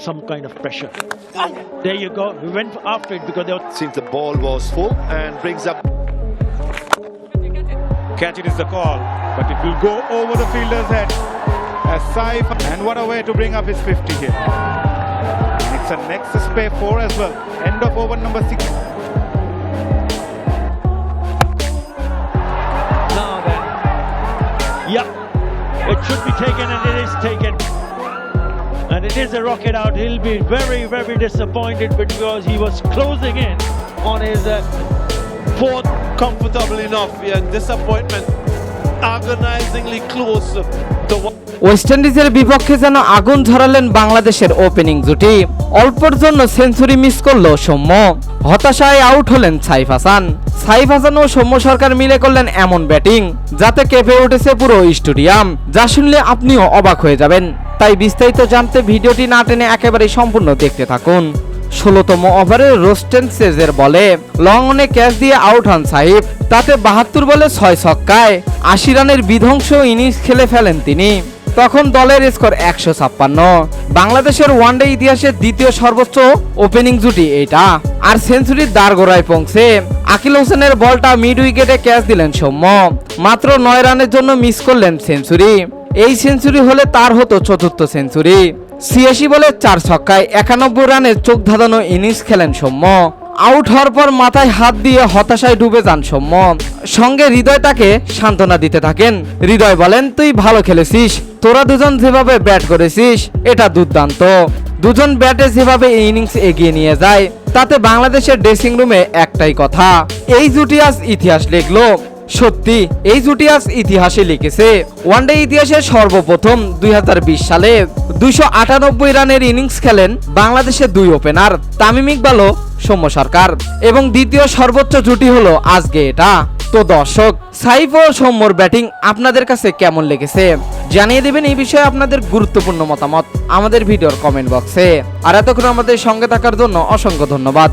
some kind of pressure. There you go. We went after it because they were Seems the ball was full and brings up Catch it is the call, but it will go over the fielder's head. As Saif, and what a way to bring up his 50 here. And it's a Nexus Pay 4 as well. End of over number 6. now then. Yep. It should be taken and it is taken. And it is a rocket out. He'll be very, very disappointed because he was closing in on his uh, fourth comfortable enough. Yeah, disappointment. Agonizingly close. The. West ইন্ডিজের বিপক্ষে যেন আগুন ঝরালেন বাংলাদেশের opening জুটি অল্পর জন্য century miss করল সৌম্য হতাশায় out হলেন সাইফ হাসান সাইফ হাসান ও সৌম্য সরকার মিলে করলেন এমন ব্যাটিং যাতে কেঁপে উঠেছে পুরো স্টেডিয়াম যা শুনলে আপনিও অবাক হয়ে যাবেন তাই বিস্তারিত জানতে ভিডিওটি না টেনে একেবারেই সম্পূর্ণ দেখতে থাকুন। ষোলোতম ওভারে রোস্টেন সেজের বলে লং অনে ক্যাচ দিয়ে আউট হন সাহিব, তাতে বাহাত্তর বলে ছয় ছক্কায় আশি রানের বিধ্বংস ইনিংস খেলে ফেলেন তিনি। তখন দলের স্কোর একশো ছাপ্পান্ন। বাংলাদেশের ওয়ানডে ইতিহাসের দ্বিতীয় সর্বোচ্চ ওপেনিং জুটি এটা। আর সেঞ্চুরির দাঁড়গোড়ায় পৌঁছে আকিল হোসেনের বলটা মিড উইকেটে ক্যাচ দিলেন সৌম্য। মাত্র নয় রানের জন্য মিস করলেন সেঞ্চুরি। এই সেঞ্চুরি হলে তার হতো চতুর্থ সেঞ্চুরি। ছিয়াশি বলে চার ছক্কায় একানব্বই রানের চোখ ধাঁধানো ইনিংস খেলেন সৌম্য। আউট হওয়ার পর মাথায় হাত দিয়ে হতাশায় ডুবে যান সৌম্য। সঙ্গে হৃদয় তাকে সান্ত্বনা দিতে থাকেন। হৃদয় বলেন, তুই ভালো খেলেছিস, তোরা দুজন যেভাবে ব্যাট করেছিস, এটা দুর্দান্ত। দুজন ব্যাটে যেভাবে ইনিংস এগিয়ে নিয়ে যায়, তাতে বাংলাদেশের ড্রেসিং রুমে একটাই কথা, এই জুটি আজ ইতিহাস লিখলো। সত্যি, এই জুটি আজ ইতিহাসে লিখেছে। ওয়ানডে ইতিহাসে সর্বপ্রথম দুই হাজার বিশ সালে দুইশো আটানব্বই রানের ইনিংস খেলেন বাংলাদেশের দুই ওপেনার তামিম ইকবাল ও সৌম্য সরকার। এবং দ্বিতীয় সর্বোচ্চ জুটি হলো আজকে এটা। তো দর্শক, সাইফ ও সৌম্যর ব্যাটিং আপনাদের কাছে কেমন লেগেছে? জানিয়ে দেবেন এই বিষয়ে আপনাদের গুরুত্বপূর্ণ মতামত আমাদের ভিডিওর কমেন্ট বক্সে। আর এতক্ষণ আমাদের সঙ্গে থাকার জন্য অসংখ্য ধন্যবাদ।